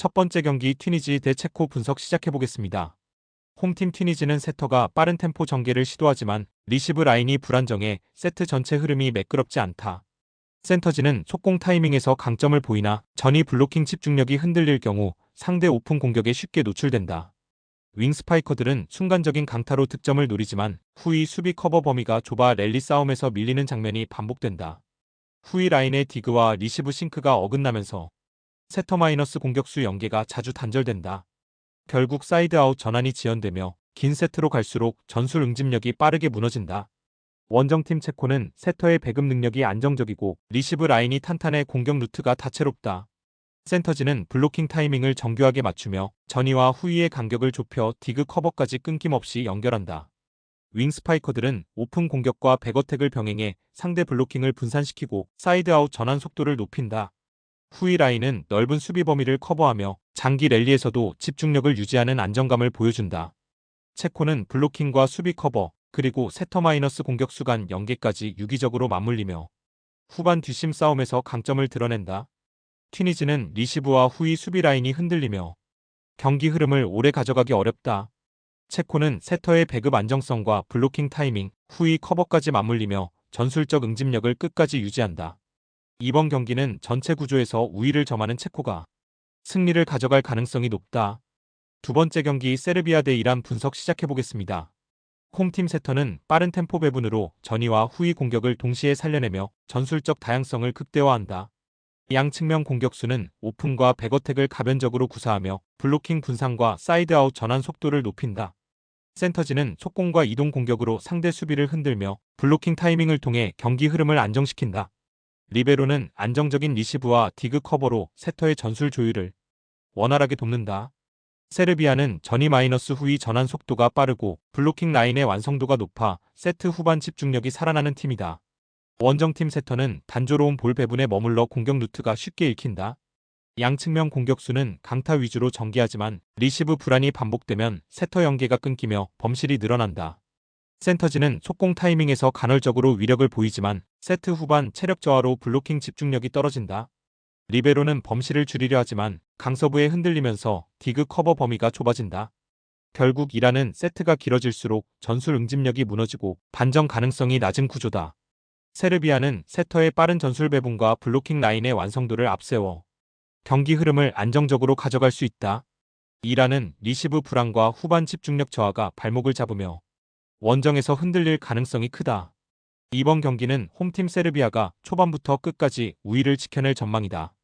첫 번째 경기 튀니지 대 체코 분석 시작해보겠습니다. 홈팀 튀니지는 세터가 빠른 템포 전개를 시도하지만 리시브 라인이 불안정해 세트 전체 흐름이 매끄럽지 않다. 센터지는 속공 타이밍에서 강점을 보이나 전이 블로킹 집중력이 흔들릴 경우 상대 오픈 공격에 쉽게 노출된다. 윙 스파이커들은 순간적인 강타로 득점을 노리지만 후위 수비 커버 범위가 좁아 랠리 싸움에서 밀리는 장면이 반복된다. 후위 라인의 디그와 리시브 싱크가 어긋나면서 세터 마이너스 공격수 연계가 자주 단절된다. 결국 사이드 아웃 전환이 지연되며 긴 세트로 갈수록 전술 응집력이 빠르게 무너진다. 원정팀 체코는 세터의 배급 능력이 안정적이고 리시브 라인이 탄탄해 공격 루트가 다채롭다. 센터지는 블로킹 타이밍을 정교하게 맞추며 전위와 후위의 간격을 좁혀 디그 커버까지 끊김없이 연결한다. 윙 스파이커들은 오픈 공격과 백어택을 병행해 상대 블로킹을 분산시키고 사이드 아웃 전환 속도를 높인다. 후위 라인은 넓은 수비 범위를 커버하며 장기 랠리에서도 집중력을 유지하는 안정감을 보여준다. 체코는 블로킹과 수비 커버, 그리고 세터 마이너스 공격수 간 연계까지 유기적으로 맞물리며 후반 뒷심 싸움에서 강점을 드러낸다. 튀니지는 리시브와 후위 수비 라인이 흔들리며 경기 흐름을 오래 가져가기 어렵다. 체코는 세터의 배급 안정성과 블로킹 타이밍, 후위 커버까지 맞물리며 전술적 응집력을 끝까지 유지한다. 이번 경기는 전체 구조에서 우위를 점하는 체코가 승리를 가져갈 가능성이 높다. 두 번째 경기 세르비아 대 이란 분석 시작해보겠습니다. 홈팀 세터는 빠른 템포 배분으로 전위와 후위 공격을 동시에 살려내며 전술적 다양성을 극대화한다. 양 측면 공격수는 오픈과 백어택을 가변적으로 구사하며 블로킹 분산과 사이드아웃 전환 속도를 높인다. 센터지는 속공과 이동 공격으로 상대 수비를 흔들며 블로킹 타이밍을 통해 경기 흐름을 안정시킨다. 리베로는 안정적인 리시브와 디그 커버로 세터의 전술 조율을 원활하게 돕는다. 세르비아는 전이 마이너스 후위 전환 속도가 빠르고 블로킹 라인의 완성도가 높아 세트 후반 집중력이 살아나는 팀이다. 원정팀 세터는 단조로운 볼 배분에 머물러 공격 루트가 쉽게 읽힌다. 양 측면 공격수는 강타 위주로 전개하지만 리시브 불안이 반복되면 세터 연계가 끊기며 범실이 늘어난다. 센터지는 속공 타이밍에서 간헐적으로 위력을 보이지만 세트 후반 체력 저하로 블로킹 집중력이 떨어진다. 리베로는 범실을 줄이려 하지만 강서부에 흔들리면서 디그 커버 범위가 좁아진다. 결국 이라는 세트가 길어질수록 전술 응집력이 무너지고 반전 가능성이 낮은 구조다. 세르비아는 세터의 빠른 전술 배분과 블로킹 라인의 완성도를 앞세워 경기 흐름을 안정적으로 가져갈 수 있다. 이라는 리시브 불안과 후반 집중력 저하가 발목을 잡으며 원정에서 흔들릴 가능성이 크다. 이번 경기는 홈팀 세르비아가 초반부터 끝까지 우위를 지켜낼 전망이다.